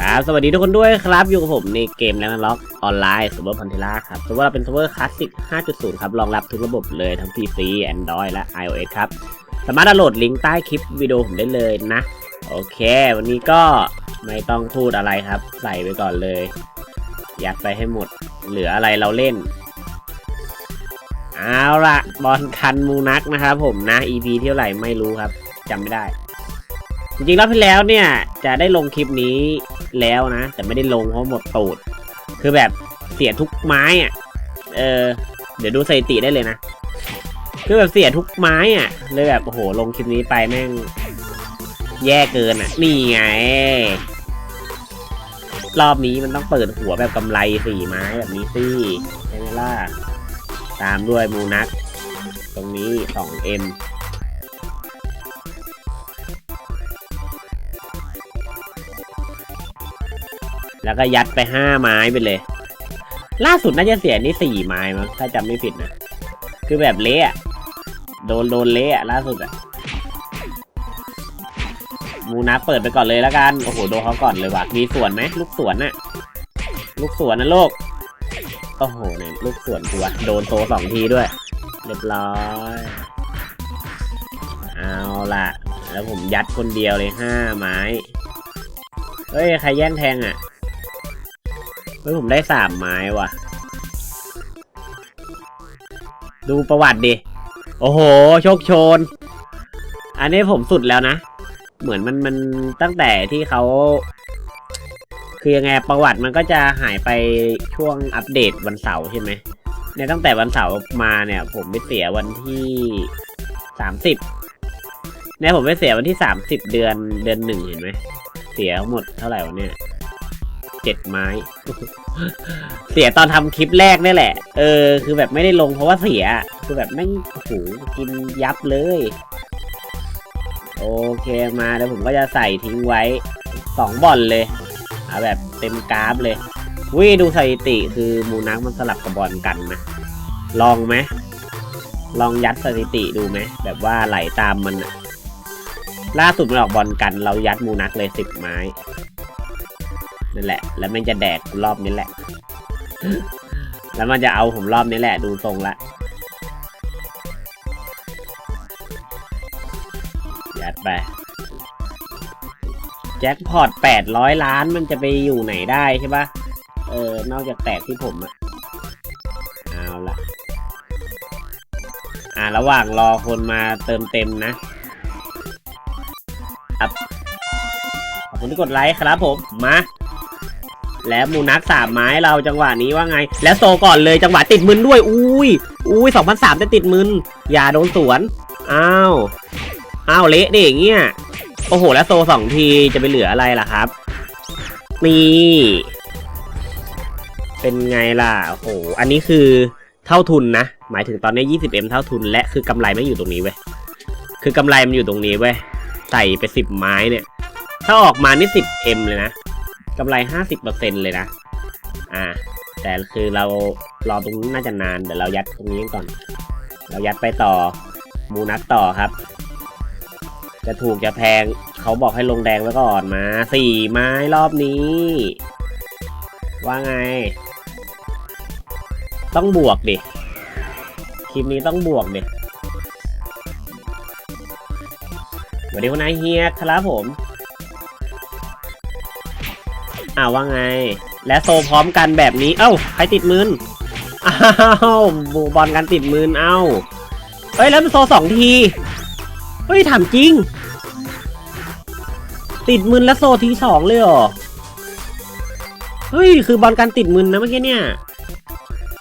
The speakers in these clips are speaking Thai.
ครับสวัสดีทุกคนด้วยครับ อยู่กับผมในเกมแล้วล็อกออนไลน์ซูเปอร์พันเทล่าครับซูเปอร์เราเป็นซูเปอร์คลาสสิก 5.0 ครับ รองรับทุกระบบเลยทั้ง PC Android และ iOS ครับ สามารถดาวน์โหลดลิงก์ใต้คลิปวิดีโอผมได้เลยนะ โอเค วันนี้ก็ไม่ต้องพูดอะไรครับ ใส่ไปก่อนเลย ยัดไปให้หมด เหลืออะไรเราเล่น เอาละบอลคันมูนักนะครับผมนะ EP เท่าไหร่ไม่รู้ครับจำไม่ได้ จริงๆรอบที่แล้วเนี่ยจะได้ลงคลิปนี้แล้วนะ แต่ไม่ได้ลงเพราะหมดตูด คือแบบเสียทุกไม้อะเออเดี๋ยวดูสถิติได้เลยนะ คือแบบเสียทุกไม้อะเลยแบบโอ้โหลงคลิปนี้ไปแม่ง แย่เกินอะนี่ไง รอบนี้มันต้องเปิดหัวแบบกำไรสี่ไม้แบบนี้สิใช่ไหมล่ะ ตามด้วยมูนัก ตรงนี้ 2M แล้วก็ยัดไปห้าไม้ไปเลย ล่าสุดน่าจะเสียนี่สี่ไม้มั้งถ้าจำไม่ผิดนะ คือแบบเละโดนโดนเละล่าสุดอะมูนักเปิดไปก่อนเลยแล้วกัน โอ้โห โดนเขาก่อนเลยว่ะ มีสวนไหมลูกสวนน่ะ ลูกสวนนะโลก อ้โหเนี่ยลูกสวนกูวะโดนโตสองทีด้วย เรียบร้อย เอาล่ะ แล้วผมยัดคนเดียวเลยห้าไม้ เฮ้ย ใครแย่งแทงอะ เฮ้ย ผมได้สามไม้ว่ะ ดูประวัติดิ โอ้โห โชคโชน อันนี้ผมสุดแล้วนะ เหมือนมันมันตั้งแต่ที่เขา คือยังไงประวัติมันก็จะหายไปช่วงอัปเดตวันเสาร์ใช่ไหมเนี่ยตั้งแต่วันเสาร์มาเนี่ย ผมไปเสียวันที่สามสิบเนี่ยผมไปเสียวันที่สามสิบเดือนเดือนหนึ่งเห็นไหมเสียหมดเท่าไหร่วะเนี่ยเจ็ดไม้ เสียตอนทำคลิปแรกนี่แหละ เออ คือแบบไม่ได้ลงเพราะว่าเสีย คือแบบไม่งโอ้โหกินยับเลย โอเคมาแล้วผมก็จะใส่ทิ้งไว้สองบอนเลย แบบเต็มกราฟเลยวิดูสถิติคือมูนักมันสลับกับบอลกันนะ ลองไหมลองยัดสถิติดูไหมแบบว่าไหลตามมันอะล่าสุดมันออกบอลกันเรายัดมูนักเลยสิบไม้นั่นแหละ แล้วมันจะแดกรอบนี้แหละ แล้วมันจะเอาผมรอบนี้แหละดูทรงละยัดไป แจ็คพอตแปดร้อยล้านมันจะไปอยู่ไหนได้ใช่ปะเออ นอกจากแตกที่ผมอะเอาละอ่า ระหว่างรอคนมาเติมเต็มนะครับ ขอบคุณที่กดไลค์ครับผม มา แล้วมูนักสามไม้เราจังหวะนี้ว่าไง แล้วโซก่อนเลยจังหวะติดมึนด้วย อุ้ย อุ้ยสองพันสามจะติดมึนอย่าโดนสวน อ้าว อ้าวเละดิอย่างเงี้ย โอ้โห แล้วโซสองทีจะไปเหลืออะไรล่ะครับ นี่ เป็นไงล่ะ โอ้โห อันนี้คือเท่าทุนนะ หมายถึงตอนนี้ 20M เท่าทุน และคือกำไรไม่อยู่ตรงนี้เว้ย คือกำไรมันอยู่ตรงนี้เว้ย ใส่ไปสิบไม้เนี่ย ถ้าออกมานี่ 10M เลยนะกำไร 50%เลยนะ อ่า แต่คือเรารอตรงนี้น่าจะนาน เดี๋ยวเรายัดตรงนี้ก่อน เรายัดไปต่อมูนักต่อครับ จะถูกจะแพงเขาบอกให้ลงแดงไว้ก่อนมาสี่ไม้รอบนี้ ว่าไง ต้องบวกดิคลิปนี้ต้องบวกดิสวัสดีคุณนายเฮียครับผมอ้าวว่าไง และโซพร้อมกันแบบนี้ เอ้าใครติดมืนอ้าวบูบอลกันติดมืนเอ้าเฮ้ยแล้วมันโซสองที เฮ้ย ถามจริง ติดมืนแล้วโซทีสองเลยเหรอ เฮ้ย คือบอลกันติดมืนนะเมื่อกี้เนี่ย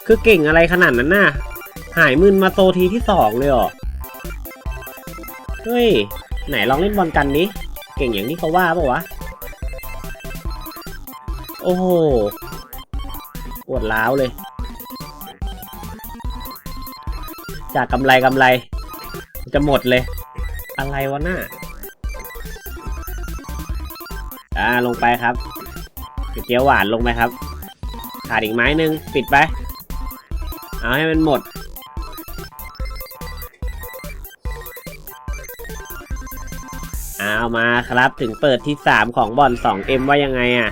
คือเก่งอะไรขนาดนั้นน่ะ หายมืนมาโซทีที่สองเลยเหรอ เฮ้ย ไหนลองเล่นบอลกันนี้ เก่งอย่างที่เขาว่าปะวะ โอ้โหปวดร้าวเลย จากกำไรกำไร จะหมดเลย อะไรวะน่ะอ่าลงไปครับก๋วยเตี๋ยวหวานลงไปครับ ขาดอีกไม้หนึ่งปิดไป เอาให้มันหมด เอามาครับถึงเปิดที่สามของบอล 2M ว่ายังไงอะ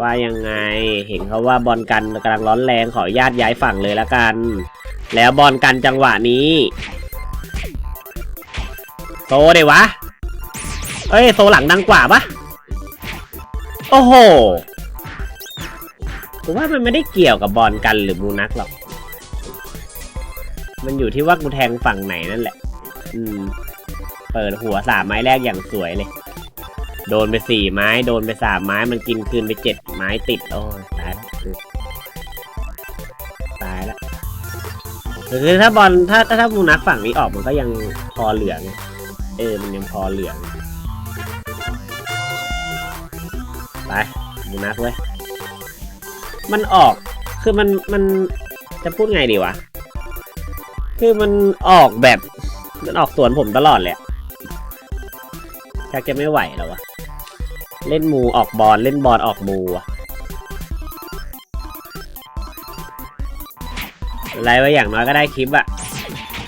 ว่ายังไงเห็นเขาว่าบอลกันกำลังร้อนแรงขออนุญาตย้ายฝั่งเลยละกัน แล้วบอลกันจังหวะนี้ โซเดวะ เอ้ย โซหลังดังกว่าปะโอ้โห ผมว่ามันไม่ได้เกี่ยวกับบอลกันหรือมูนักหรอก มันอยู่ที่ว่ากูแทงฝั่งไหนนั่นแหละ อืม เปิดหัวสามไม้แรกอย่างสวยเลย โดนไปสี่ไม้ โดนไปสามไม้ มันกินคืนไปเจ็ดไม้ติด โอ้ตายแล้วตายแล้วคือถ้าบอลถ้าถ้าถ้ามูนักฝั่งนี้ออกมันก็ยังพอเหลือง เออมันยังพอเหลืองไปมูนักเว้ย มันออก คือมัน มัน จะพูดไงดีวะ คือมันออกแบบ มันออกสวนผมตลอดเลยอะชักจะไม่ไหวแล้ววะ เล่นมูออกบอล เล่นบอลออกมูอะอะไรวะอย่างน้อยก็ได้คลิปอะ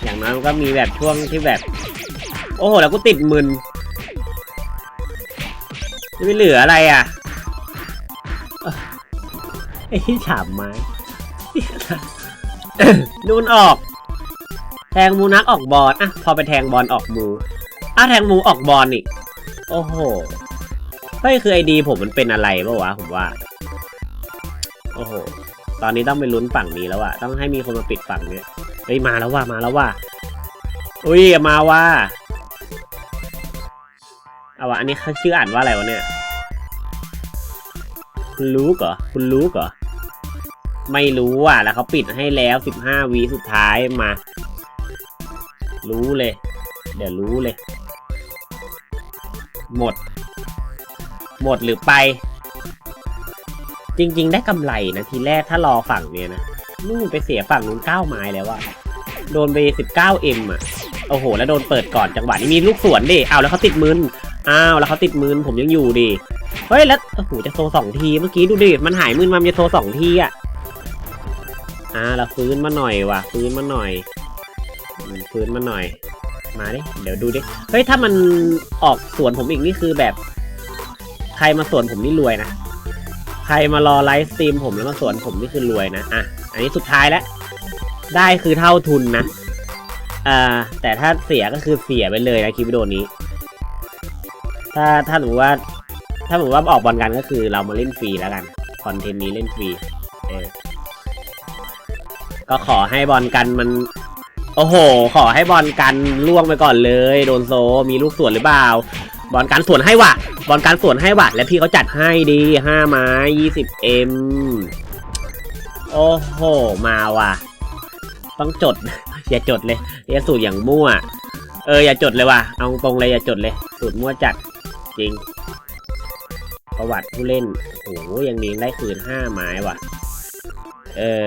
อย่างน้อยมันก็มีแบบช่วงที่แบบ โอ้โห แล้วกูติดมึนไม่เหลืออะไรอะเอ้อไอ้ที่ฉาบไม้นูนออก แทงมูนักออกบอลอะพอไปแทงบอลออกมูอ้าวแทงมูออกบอลอีก โอ้โหเฮ้ยคือไอดีผมมันเป็นอะไรปะวะผมว่า โอ้โห ตอนนี้ต้องไปลุ้นฝั่งนี้แล้วอะต้องให้มีคนมาปิดฝั่งเนี้ยเฮ้ยมาแล้วว่ามาแล้วว่าอุ้ยมาว่า เอาวะอันนี้เขาชื่ออ่านว่าอะไรวะเนี่ยคุณรู้เหรอคุณรู้เหรอไม่รู้อะ แล้วเขาปิดให้แล้วสิบห้าวิสุดท้ายมา รู้เลย เดี๋ยวรู้เลย หมด หมดหรือไป จริง ๆ ได้กำไรนะทีแรกถ้ารอฝั่งเนี้ยนะนู่นไปเสียฝั่งนู้นเก้าไม้แล้วอะโดนไปสิบเก้าเอ็มอะโอ้โห แล้วโดนเปิดก่อนจังหวะนี้มีลูกสวนดิเอาแล้วเขาติดมืน อ้าวแล้วเขาติดมืนผมยังอยู่ดิเฮ้ยแล้วโอ้โหจะโซสองทีเมื่อกี้ดูดิมันหายมืนมันจะโซสองทีอะอ่าเราฟื้นมาหน่อยว่ะฟื้นมาหน่อยฟื้นมาหน่อย มาดิเดี๋ยวดูดิเฮ้ยถ้ามันออกสวนผมอีกนี่คือแบบ ใครมาสวนผมนี่รวยนะใครมารอไลฟ์สตรีมผมแล้วมาสวนผมนี่คือรวยนะอะอันนี้สุดท้ายแล้วได้คือเท่าทุนนะอ่าแต่ถ้าเสียก็คือเสียไปเลยนะคลิปวิดีโอนี้ ถ้าถ้าหนูว่า ถ้าหนูว่าออกบอลกันก็คือเรามาเล่นฟรีแล้วกันคอนเทนต์นี้เล่นฟรีเออก็ขอให้บอลกันมัน โอ้โห ขอให้บอลกันล่วงไปก่อนเลย โดนโซมีลูกสวนหรือเปล่า บอลการสวนให้ว่ะ บอลการสวนให้ว่ะ และพี่เขาจัดให้ดีห้าไม้ยี่สิบเอ็มโอ้โห มาว่ะ ต้องจด อย่าจดเลยอย่าสูตรอย่างมั่ว เอออย่าจดเลยว่ะ เอาตรงเลยอย่าจดเลย สูตรมั่วจัด จริง ประวัติผู้เล่น โอ้โหยังนี้ได้คืนห้าไม้ว่ะ เออ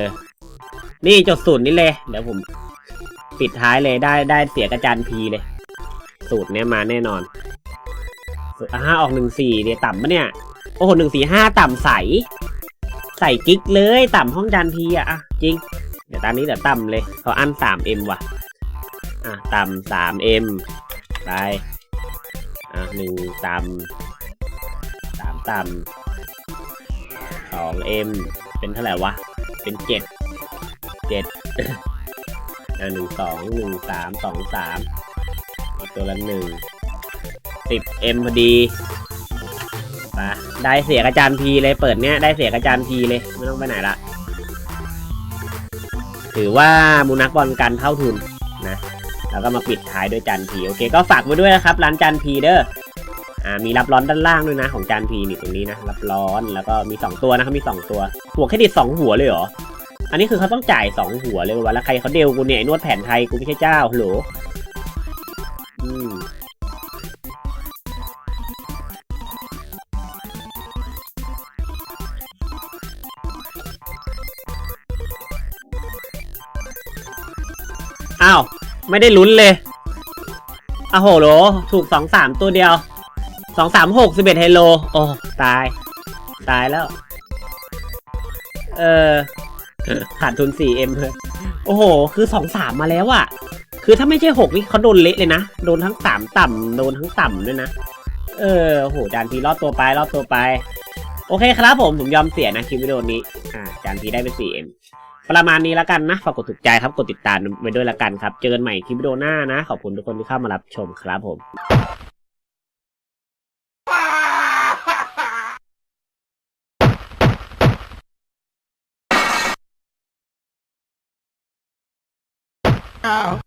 นี่จดสูตรนี้เลย เดี๋ยวผม ปิดท้ายเลยได้ได้เสียกระจานพีเลย สูตรเนี้ยมาแน่นอนอ่าออกหนึ่งสี่เนี่ยต่ำปะเนี่ย โอ้โหหนึ่งสี่ห้าต่ำใส ใส่กิ๊กเลยต่ำห้องจานทีอะอะจริง เดี๋ยวตอนนี้เดี๋ยวต่ำเลยเขาอันสามเอ็มว่ะ อะ ต่ำสามเอ็มไป อะหนึ่งต่ำสามต่ำสองเอ็มเป็นเท่าไหร่วะ เป็นเจ็ดเจ็ดอะหนึ่งสองหนึ่งสามสองสามอีกตัวละหนึ่งสิบเอ็มพอดีไปได้เสียกระจานพีเลยเปิดเนี้ยได้เสียกระจานพีเลยไม่ต้องไปไหนละถือว่ามูนักบอลกันเท่าทุนนะ แล้วก็มาปิดท้ายด้วยจานพีโอเค ก็ฝากไว้ด้วยนะครับร้านจานพีเด้ออ่ามีรับร้อนด้านล่างด้วยนะของจานพีนี่ตรงนี้นะรับร้อนแล้วก็มีสองตัวนะครับมีสองตัวหัวแค่ดิดสองหัวเลยเหรออันนี้คือเขาต้องจ่ายสองหัวเลยวะแล้วใครเขาเดลกูเนี่ยนวดแผนไทยกูไม่ใช่เจ้าฮัลโหลอืม ไม่ได้ลุ้นเลยอ้โหโหลถูกสองสามตัวเดียวสองสามหกสิบเอ็ดไฮโล โอ้ ตาย ตายแล้ว เออขาดทุนสี่เอ็มเลยโอ้โห คือสองสามมาแล้วอะคือถ้าไม่ใช่หกนี่เขาโดนเละเลยนะ โดนทั้งสามต่ำโดนทั้งต่ำด้วยนะ เออโหจานพีรอบตัวไปรอบตัวไป โอเคครับผม ผมยอมเสียนะคลิปวิดีโอนี้ อ่าจานพีได้เป็น 4M ประมาณนี้แล้วกันนะฝากกดถูกใจครับกดติดตามไว้ด้วยละกันครับ เจอกันใหม่คลิปวิดีโอหน้านะ ขอบคุณทุกคนที่เข้ามารับชมครับผม Oh.